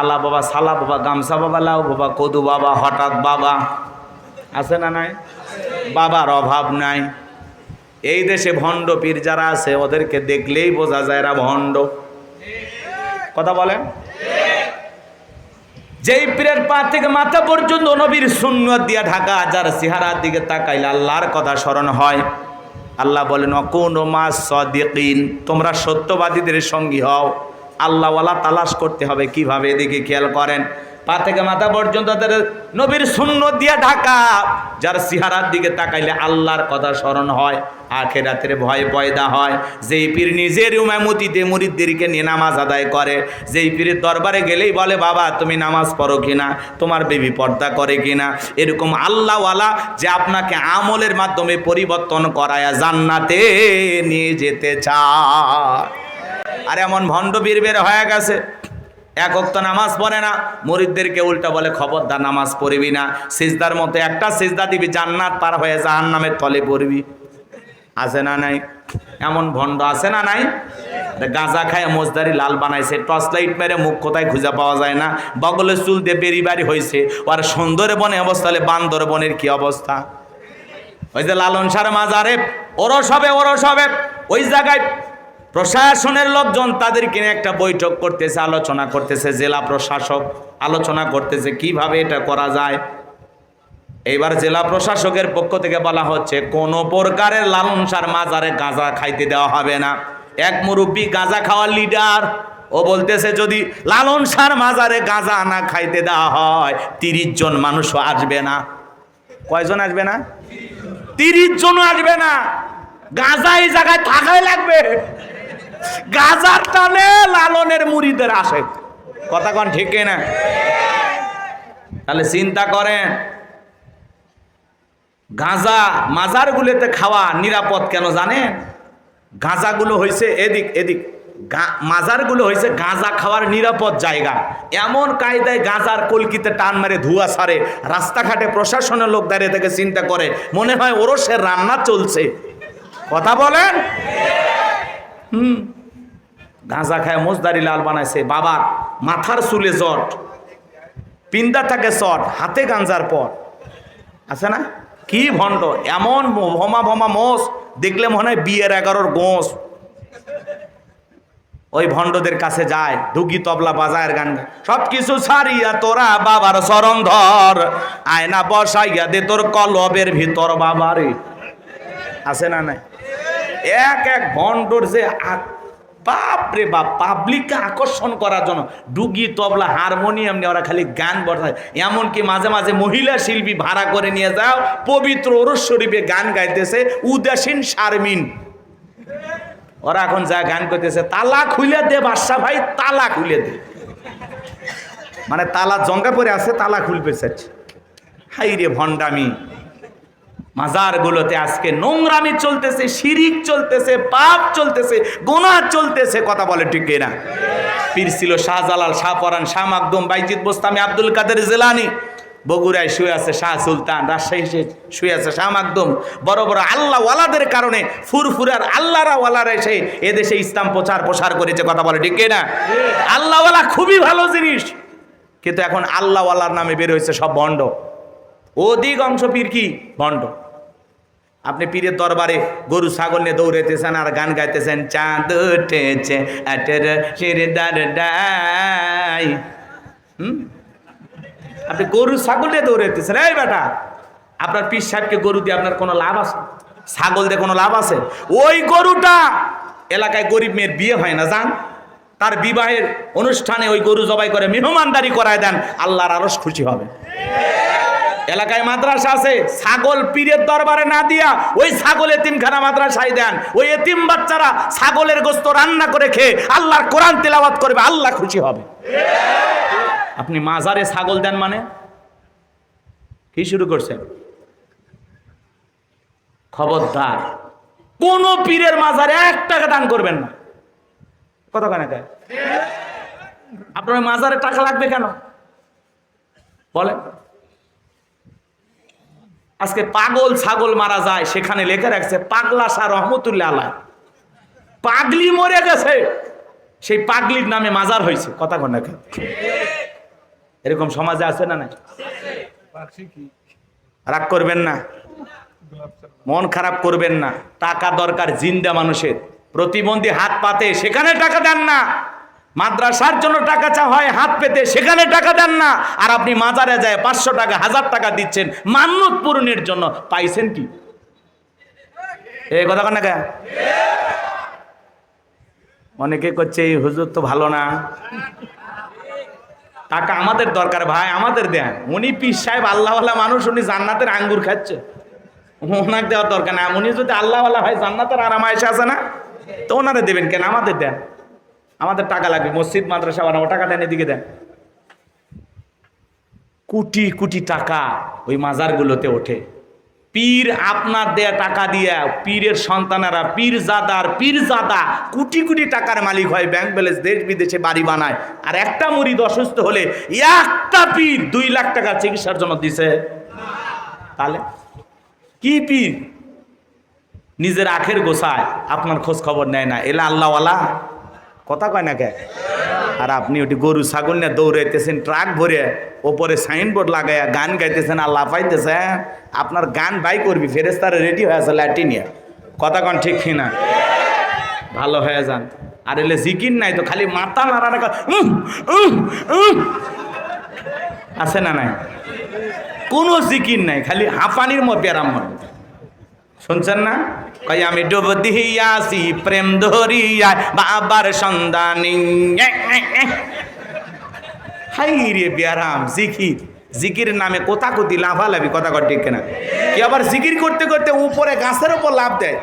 আলা বাবা সালা বাবা, গামছা বাবা, লাউ বাবা, কদু বাবা, হঠাৎ বাবা। আছে না নাই? বাবার অভাব নাই। এই দেশে ভণ্ড পীর যারা আছে, ওদেরকে দেখলেই বোঝা যায় এরা ভণ্ড। কথা বলেন? যেই পীরের পা থেকে মাথা পর্যন্ত নবীর সুন্নত দিয়া ঢাকা, যার চেহারার দিকে তাকাইলে আল্লাহর কথা স্মরণ হয়। আল্লাহ বলেন, অকুন মা সদিকিন তোমরা সত্যবাদীদের সঙ্গী হও। আল্লাহওয়ালা তালাশ করতে হবে কীভাবে এদিকে খেয়াল করেন? পা থেকে মাথা পর্যন্ত তাদের নবীর শূন্য দিয়ে ঢাকা। যার সিহারার দিকে তাকাইলে আল্লাহর কথা স্মরণ হয়, আখেরাতের ভয় পয়দা হয়। যেই পীর নিজের উমামতিতে মুরিদদেরকে নিয়ে নামাজ আদায় করে, যেই পীরের দরবারে গেলেই বলে, বাবা, তুমি নামাজ পড়ো কিনা? তোমার বেবি পর্দা করে কিনা? এরকম আল্লাহওয়ালা যে আপনাকে আমলের মাধ্যমে পরিবর্তন করায় জান্নাতে নিয়ে যেতে চায়। আর এমন ভণ্ড বীর বের হয়ে গেছে। এক অক্ত নামাজ পড়ে না, মরিদদেরকে উল্টা বলে, খবরদার, নামাজ পড়বি না। সিজদার মতো একটা সিজদা দিবি, জান্নাত পার হয়ে জাহান নামের তলে পড়বি। আছে না নাই? এমন ভণ্ড আছে না নাই? গাঁজা খায়, মোজদারি লাল বানাইছে, টর্চ লাইট মেরে মুখ কোথায় খুঁজে পাওয়া যায় না। বগলের চুল দিয়ে বেরি বাড়ি হয়েছে আর সুন্দরবনে অবস্থা হলে বান্দরবনের কি অবস্থা? ওই যে লালন সার মাজারে, ওরস হবে ওরস হবে। ওই জায়গায় প্রশাসনের লোকজন তাদেরকে নিয়ে একটা বৈঠক করতেছে, আলোচনা করতেছে, জেলা প্রশাসক আলোচনা করতেছে, কীভাবে এটা করা যায়? এইবার জেলা প্রশাসকের পক্ষ থেকে বলা হচ্ছে, কোনো প্রকারের লালন সার মাজারে গাঁজা খাইতে দেওয়া হবে না। এক মুরব্বী গাঁজা খাওয়ার লিডার, ও বলতেছে, যদি লালন সার মাজারে গাঁজা না খাইতে দেওয়া হয়, তিরিশ জন মানুষও আসবে না। কয়জন আসবে না? তিরিশ জনও আসবে না। গাঁজা এই জায়গায় থাকাই লাগবে। গাজার টানে লালনের মুড়িদের আসে। কথা কন ঠিক না তাহলে চিন্তা করেন, গাঁজা মাজারগুলোতে খাওয়া নিরাপদ কেন জানেন? গাঁজাগুলো হয়েছে এদিক এদিক। মাজারগুলো হয়েছে গাঁজা খাওয়ার নিরাপদ জায়গা। এমন কায়দায় গাঁজার কলকিতে টান মেরে ধুয়া সারে রাস্তাঘাটে প্রশাসনের লোক দাঁড়িয়ে থেকে চিন্তা করে, মনে হয় ওরও সে রান্না চলছে। কথা বলেন? হুম। গাঁজা খায়, মোজদারি লাল বানাইছে, বাবার মাথার চুলে জট, পিন্দা থাকে চট, হাতে গাঞ্জার পর আছে না? কি ভণ্ড, এমন ভমা ভমা মোষ দেখলে মনে হয় বিয়ের এগারোর গোঁস ওই ভণ্ডদের কাছে যায়, ঢুকি তবলা বাজায়ের গান। সব কিছু ছাড়িয়া তোরা বাবার চরণ ধর, আয়না বসাইয়া দে তোর কলবের ভিতর বাবারে। আছে না নাই? এক এক ভণ্ডর যে আ- বাপ, পাবলিককে আকর্ষণ করার জন্য। ডুগি, তবলা, হারমোনিয়াম নিয়ে ওরা খালি গান বসায়। এমনকি মাঝে মাঝে মহিলা শিল্পী ভাড়া করে নিয়ে যাও, পবিত্র ওরস শরীফে গান গাইতেছে, উদাসীন শারমিন। ওরা এখন যা গান করতেছে, তালা খুলে দে বাদশা ভাই, তালা খুলে দে। মানে তালা জঙ্গা পরে আছে, তালা খুলবে চাচ্ছে হাই রে ভণ্ডামি। মাজারগুলোতে আজকে নোংরামি চলতেছে, শিরিক চলতেছে, পাপ চলতেছে গোনা চলতেছে, কথা বলে ঠিক না পীর ছিল শাহজালাল, শাহ পরান, শাহ মাকদুম, বাইজিদ বোস্তামি, আব্দুল কাদের জেলানি। বগুড়ায় শুয়ে আছে শাহ সুলতান, রাজশাহী শুয়ে আছে শাহ মাকদুম। বড় বড় আল্লাহ ওয়ালাদের কারণে ফুরফুরার আল্লাহরা ওয়ালারা এসে এদেশে ইসলাম প্রচার প্রসার করেছে, কথা বলে ঠিক না আল্লাহওয়ালা খুবই ভালো জিনিস, কিন্তু এখন আল্লাহওয়ালার নামে বের হয়েছে সব ভণ্ড অধিকাংশ পীর কি? ভণ্ড। আপনি পীরের দরবারে গরু, ছাগল নিয়ে দৌড়াইতেছেন আর গান গাইতেছেন, চাঁদ উঠেছে আপনি গরু, ছাগল নিয়ে দৌড়াইতেছেন। এই বেটা, আপনার পীর সাহেবকে গরু দিয়ে আপনার কোনো লাভ আছে? ছাগল দিয়ে কোনো লাভ আছে? ওই গরুটা এলাকায় গরিব মেয়ের বিয়ে হয় না, জান? তার বিবাহের অনুষ্ঠানে ওই গরু জবাই করে, মেহমানদারি করায় দেন, আল্লাহর আরস খুশি হবে। এলাকায় মাদ্রাসা আছে, ছাগল পীরের দরবারে না দিয়া ওই ছাগল এতিমখানা মাদ্রাসায় দেন। ওই এতিম বাচ্চারা ছাগলের গোস্ত রান্না করে খেয়ে আল্লাহর কোরআন তেলাওয়াত করবে, আল্লাহ খুশি হবে। আপনি মাজারে ছাগল দেন মানে? কি শুরু করছেন? খবরদার। কোন পীরের মাজারে এক টাকা দান করবেন না। কত কেন? আপনার মাজারে টাকা লাগবে কেন? বলেন। আজকে পাগল ছাগল মারা যায়, সেখানে লেখা রাখছে, পাগলা শাহ রহমতুল্লাহ আলাহ পাগলি মরে গেছে। সেই পাগলির নামে মাজার হয়েছে। কথা কন না কেন? এরকম সমাজে আছে না নাই? রাগ করবেন না। মন খারাপ করবেন না। টাকা দরকার জিন্দা মানুষের। প্রতিবন্ধী হাত পাতে, সেখানে টাকা দেন না। মাদ্রাসার জন্য টাকা চা হয়, হাত পেতে সেখানে টাকা দেন না। আর আপনি মাজারে যায় পাঁচশো টাকা, হাজার টাকা দিচ্ছেন, মান্যত পূরণের জন্য পাইছেন কি? এ কথা কেন কে? অনেকে করছে, এই হুজুর তো ভালো না। টাকা আমাদের দরকার ভাই, আমাদের দেন। উনি পীর সাহেব, আল্লাহওয়ালা মানুষ, উনি জান্নাতের আঙ্গুর খাচ্ছে। ওনাকে দেওয়ার দরকার না উনি যদি আল্লাহওয়ালা হয়, জান্নাতের আরাম এসে আছে না? তো ওনারা দেবেন কেন? আমাদের দেন। আমাদের টাকা লাগবে, মসজিদ, মাদ্রাসা বানাবো, টাকা দেন এদিকে দেন। কোটি কোটি টাকা ওই মাজারগুলোতে ওঠে। পীর আপনার দেয়া টাকা দিয়া পীরের সন্তানেরা পীর জাদার পীর জাদা কোটি কোটি টাকার মালিক হয়, ব্যাংক ব্যালেন্স দেশ বিদেশে বাড়ি বানায়। আর একটা মুরিদ অসুস্থ হলে একটা পীর দুই লাখ টাকা চিকিৎসার জন্য দিছে। তাহলে কি পীর? নিজের আখের গোসায় আপনার খোঁজ খবর নেয় না। এলা আল্লাহওয়ালা কথা কয় না কে? আর আপনি ওটি গরু ছাগল নিয়ে দৌড়াইতেছেন, ট্রাক ভরে ওপরে সাইনবোর্ড লাগাইয়া গান গাইতেছেন আর লাফাইতেছেন আপনার গান বাই করবি ফেরেস্তারে রেডি হয়ে আছে ল্যাটিনিয়া কথা কন ঠিক কিনা ভালো হয়ে যান। আর এলে জিকির নাই তো, খালি মাথা নাড়া। আছে না নাই? কোনো জিকির নাই, খালি হাঁপানির মতো ব্যারাম মতো শুনছেন না? কই আমি ডুব দিয়াছি, প্রেম ধরিয়া, বাবার সন্ধানী। হাই রে ব্যারাম, জিকির। জিকির নামে কোথা কোথি লাফালাফি, কথা কর ঠিক কেনা? কেউ আবার জিকির করতে করতে উপরে গাছের উপর লাভ দেয়।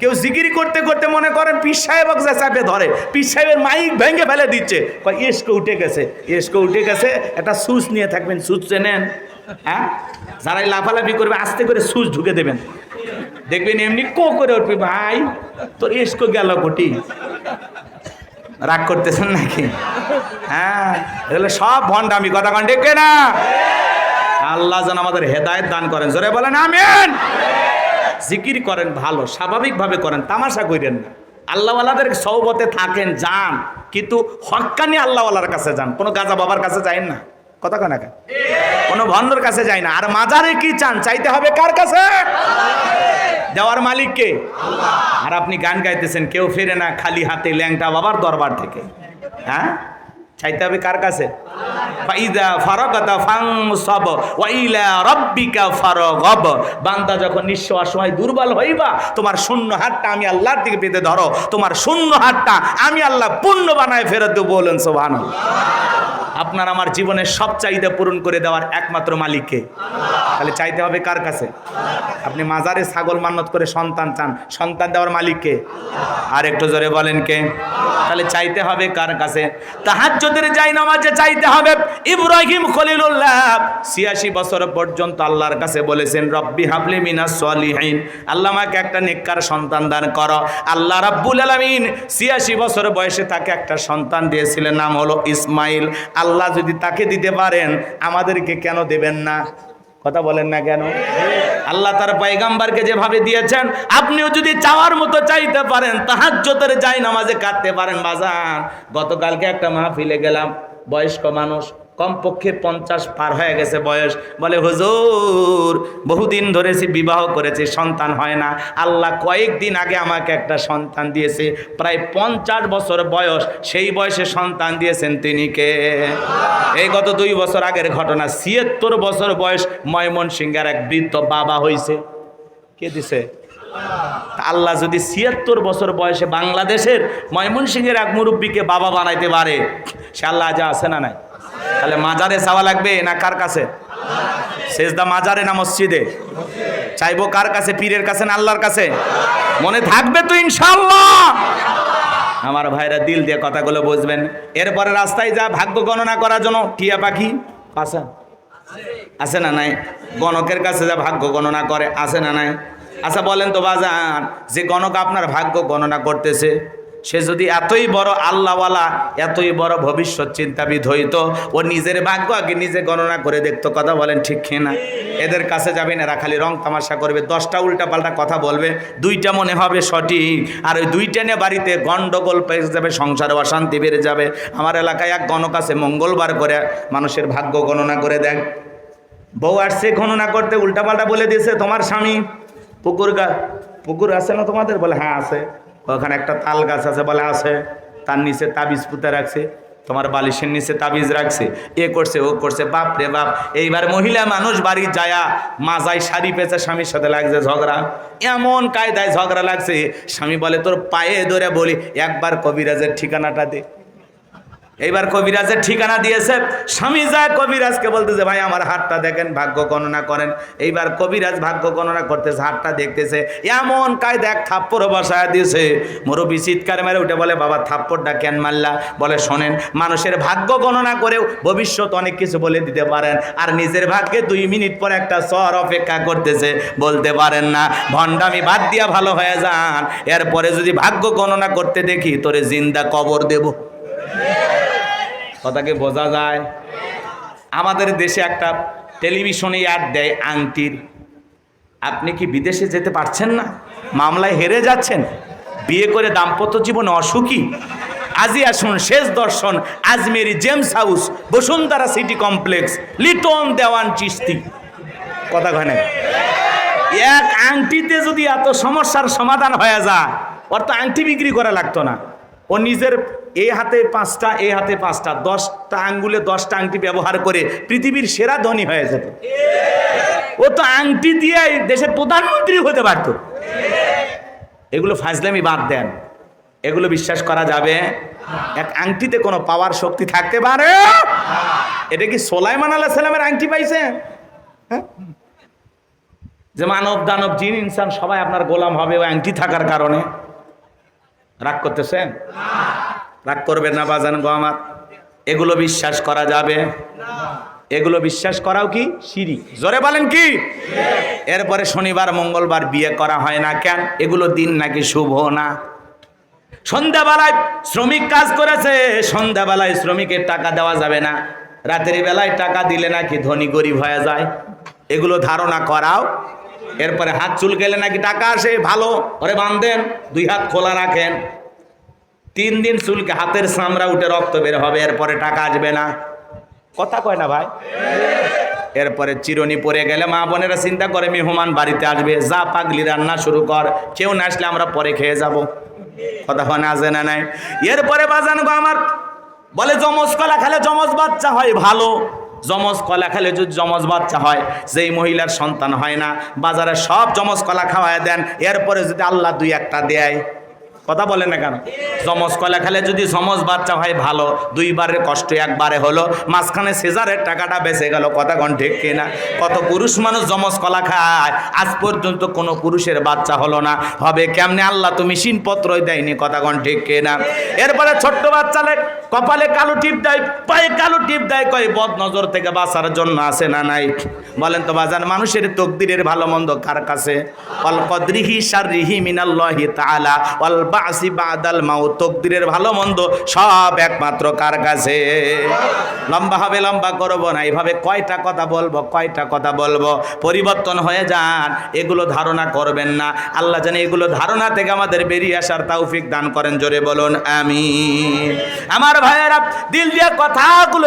কেউ জিকির করতে করতে মনে করেন পীর সাহেব চাপে ধরে। পীর সাহেবের মাইক ভেঙে ফেলে দিচ্ছে। কয় এসকো উঠে গেছে এসকো উঠে গেছে। একটা সুচ নিয়ে থাকবেন, সুচ চেনেন। হ্যাঁ? যারাই লাফালাফি করবে, আস্তে করে সুচ ঢুকে দেবেন। দেখবেন এমনি কো করে উঠবে, ভাই, তোর এসকো গেল কোটি রাগ করতেছেন নাকি? হ্যাঁ এগুলো সব ভণ্ডামি, কথা কন ডেকে না আল্লাহ যেন আমাদের হেদায়েত দান করেন। জোরে বলেন, আমিন। জিকির করেন ভালো, স্বাভাবিকভাবে করেন, তামাশা করেন না। আল্লাহওয়ালাদের সৌবতে থাকেন, যান, কিন্তু হক্কানি আল্লাহওয়ালার কাছে যান। কোনো গাজা বাবার কাছে যাইন না। কথা কেন কোনো? ভণ্ডর কাছে যায় না। আর মাজারে কি চান, চাইতে হবে কার কাছে? দেওয়ার মালিককে আর আপনি গান গাইতেছেন, কেউ ফেরে না, খালি হাতে ল্যাংটা বাবার দরবার থেকে। হ্যাঁ? চাইতে হবে কার কাছে? ফাইদা ফারাগাতা ফাংসব ওয়াইলা রাব্বিকা ফারাগব। বান্দা যখন নিঃস্ব অসহায় দুর্বল হইবা, তোমার শূন্য হাতটা আমি আল্লাহর দিকে পেতে ধরো। তোমার শূন্য হাতটা আমি আল্লাহ পূর্ণ বানায় ফেরত দেবো বলেন সুবহানাল্লাহ। আপনার আমার জীবনের সব চাহিদা পূরণ করে দেওয়ার একমাত্র মালিককে। তাহলে চাইতে হবে কার কাছে? আপনি মাজারে ছাগল মান্নত করে সন্তান চান, সন্তান দেওয়ার মালিককে? আর একটু জোরে বলেন কে? তাহলে চাইতে হবে কার কাছে? তাহাজ্জুদের যাই নামাজে চাইতে হবে ইব্রাহিম খলিলুল্লাহ। ছিয়াশি বছর পর্যন্ত আল্লাহর কাছে বলেছেন, রব্বি হাবলি মিনাস সলিহিন। আল্লাহ আমাকে একটা নেককার সন্তান দান করো। আল্লাহ রাব্বুল আলামিন ছিয়াশি বছর বয়সে তাকে একটা সন্তান দিয়েছিলেন, নাম হলো ইসমাইল। আল্লাহ যদি তাকে দিতে পারেন, আমাদেরকে কেন দেবেন না? কথা বলেন না কেন? আল্লাহ তার পাইগাম্বারকে যেভাবে দিয়েছেন, আপনিও যদি চাওয়ার মতো চাইতে পারেন তাহাজ্জতের যাই নামাজে কাটতে পারেন বাজান। গতকালকে একটা মাহফিলে গেলাম, বয়স্ক মানুষ কমপক্ষে পঞ্চাশ পার হয়ে গেছে বয়স। বলে, হুজুর, বহুদিন ধরেছি বিবাহ করেছি, সন্তান হয় না। আল্লাহ কয়েকদিন আগে আমাকে একটা সন্তান দিয়েছে। প্রায় পঞ্চাশ বছর বয়স, সেই বয়সে সন্তান দিয়েছেন তিনি কে? এই গত দুই বছর আগের ঘটনা, ছিয়াত্তর বছর বয়স ময়মন ময়মনসিংহের এক বৃদ্ধ বাবা হয়েছে কে দিছে? আল্লাহ যদি ছিয়াত্তর বছর বয়সে বাংলাদেশের ময়মনসিংহের এক মুরব্বীকে বাবা বানাইতে পারে, সে আল্লাহ যা আছে না নাই? তাহলে মাজারে চাওয়া লাগবে না কার কাছে? শেষদা মাজারে না মসজিদে? চাইব কার কাছে? পীরের কাছে না আল্লাহর কাছে? মনে থাকবে তো ইনশাল্লাহ আমার ভাইরা দিল দিয়ে কথাগুলো বুঝবেন। এরপরে রাস্তায় যা ভাগ্য গণনা করার জন্য টিয়া পাখি আছে আছে না নাই? গণকের কাছে যা ভাগ্য গণনা করে, আছে না নাই? আচ্ছা বলেন তো বাজান, যে গণক আপনার ভাগ্য গণনা করতেছে সে যদি এতই বড় আল্লাহওয়ালা, এতই বড় ভবিষ্যৎ চিন্তাবিদ হইতো, ও নিজের ভাগ্য আগে নিজে গণনা করে দেখতো, কথা বলেন ঠিক না এদের কাছে যাবেন, এরা খালি রং তামাশা করবে, দশটা উল্টা পাল্টা কথা বলবে, দুইটা মনে হবে সঠিক, আর ওই দুইটা নিয়ে বাড়িতে গণ্ডগোল পেয়ে যাবে, সংসারে অশান্তি বেড়ে যাবে। আমার এলাকায় এক গণক আছে, মঙ্গলবার করে মানুষের ভাগ্য গণনা করে দেখ বউ আসছে, গণনা করতে উল্টাপাল্টা বলে দিয়েছে, তোমার স্বামী পুকুর গা, পুকুর আছে না তোমাদের? বলে হ্যাঁ আছে। ওখানে একটা তাল গাছ আছে বলে আছে। তার নিচে তাবিজ পুঁতে রাখছে। তোমার বালিশের নিচে তাবিজ রাখছে। এ করছে, ও করছে। বাপ রে বাপ, এইবার মহিলা মানুষ বাড়ি যায়া মাজায় শাড়ি পেঁচে স্বামীর সাথে লাগছে ঝগড়া। এমন কায়দায় ঝগড়া লাগছে। স্বামী বলে, তোর পায়ে ধরে বলি, একবার কবিরাজের ঠিকানাটা দে। এইবার কবিরাজের ঠিকানা দিয়েছে। স্বামী যায় কবিরাজকে বলতেছে ভাই, আমার হাতটা দেখেন, ভাগ্য গণনা করেন। এইবার কবিরাজ ভাগ্য গণনা করতেছে, হাতটা দেখতেছে। এমন কায়দা দেখ থাপ্পড় বসায় দিয়েছে। মুরব্বী চিৎকার মেরে উঠে বলে, বাবা, থাপ্পড়টা কেন মারলা? বলে, শোনেন, মানুষের ভাগ্য গণনা করেও ভবিষ্যৎ অনেক কিছু বলে দিতে পারেন। আর নিজের ভাগ্যে দুই মিনিট পর একটা সর অপেক্ষা করতেছে, বলতে পারেন না। ভণ্ডামি বাদ দিয়া ভালো হয়ে যান। এরপরে যদি ভাগ্য গণনা করতে দেখি, তোরে জিন্দা কবর দেবো। কথাকে বোঝা যায়? আমাদের দেশে একটা টেলিভিশনে অ্যাড দেয় আংটির। আপনি কি বিদেশে যেতে পারছেন না? মামলায় হেরে যাচ্ছেন। বিয়ে করে দাম্পত্য জীবনে অসুখী। আজই আসুন, শেষ দর্শন, Ajmeri gems house, Bashundhara city complex, Liton Dewan Chisti কথা ঘনে এক আংটিতে যদি এত সমস্যার সমাধান হয়ে যায় তো আংটি বিক্রি করা লাগতো না। ও নিজের এই হাতে পাঁচটা এই হাতে পাঁচটা দশটা আঙ্গুলে দশটা আংটি ব্যবহার করে পৃথিবীর সেরা ধনী হয়ে যেত। ও তো আংটি দিয়ে দেশের প্রধানমন্ত্রী হতে পারতো। এগুলো ফাজলামি বাদ দেন। এগুলো বিশ্বাস করা যাবে। এক আংটিতে কোনো পাওয়ার শক্তি থাকতে পারে? এটা কি সোলাইমান আল্লাহ সাল্লামের আংটি পাইছে? হ্যাঁ? যে মানব দানব জিন ইনসান সবাই আপনার গোলাম হবে ওই আংটি থাকার কারণে। রাগ করতেছেন? রাগ করবেন না বাজান গো আমার। এগুলো বিশ্বাস করা যাবে। এগুলো বিশ্বাস করাও কি? সিঁড়ি জোরে বলেন কি? এরপরে শনিবার মঙ্গলবার বিয়ে করা হয় না কেন? এগুলো দিন নাকি শুভ না? সন্ধ্যাবেলায় শ্রমিক কাজ করেছে সন্ধ্যাবেলায় শ্রমিকের টাকা দেওয়া যাবে না। রাতের বেলায় টাকা দিলে নাকি ধনী গরিব হয়ে যায়। এগুলো ধারণা করাও। এরপরে হাত চুল গেলে নাকি টাকা আসে ভালো। ওরে বাঁধেন দুই হাত খোলা রাখেন। তিন দিন চুলকে হাতের চামড়া উঠে রক্ত বের হবে, এরপরে টাকা আসবে না। কথা কয় না ভাই? এরপরে চিরনি পরে গেলে মা বোনেরা চিন্তা করে, মেহমান বাড়িতে আসবে, যা পাগলি রান্না শুরু কর, কেউ না আসলে আমরা পরে খেয়ে যাব। কথা হয় না আসে না নাই? এরপরে বাজানো গো আমার, বলে জমজ কলা খেলে জমজ বাচ্চা হয় ভালো। জমজ কলা খেলে যদি জমজ বাচ্চা হয়, যেই মহিলার সন্তান হয় না, বাজারে সব জমজ কলা খাওয়ায় দেন, এরপরে যদি আল্লাহ দুই একটা দেয়। কথা বলে না কেন? জমজ কলা খেলে যদি জমজ বাচ্চা হয় ভালো, দুইবারের কষ্ট একবারে হলো, মাঝখানে সেজারের টাকাটা বেঁচে গেল, কথা কন ঠিক কিনা? কত পুরুষ মানুষ জমজ কলা খায়, আজ পর্যন্ত কোনো পুরুষের বাচ্চা হলো না। হবে কেমনে আল্লাহ তো মেশিনপত্রই দেয়নি, কথা কন ঠিক কিনা? এরপরে ছোট্ট বাচ্চালে কপালে কালো টিপ দেয়, পায়ে কালো টিপ দেয়, কয় বদ নজর থেকে বাঁচার জন্য আছে না নাই? বলেন তো বাজান, মানুষের তকদিরের ভালো মন্দ কার কাছে? অল কদরিহি শাররিহি মিনাল্লাহি তাআলা অল বাসি বাদাল মাউত, তকদিরের ভালো মন্দ সব একমাত্র কার কাছে? লম্বা হবে, লম্বা করব না। এইভাবে কয়টা কথা বলব, কয়টা কথা বলব? পরিবর্তন হয়ে যান, এগুলো ধারণা করবেন না। আল্লাহ জানে এগুলো ধারণা থেকে আমাদের বেরিয়ে আসার তৌফিক দান করেন। জোরে বলুন, আমিন। আমার ভাইয়েরা, দিল দিয়ে কথাগুলো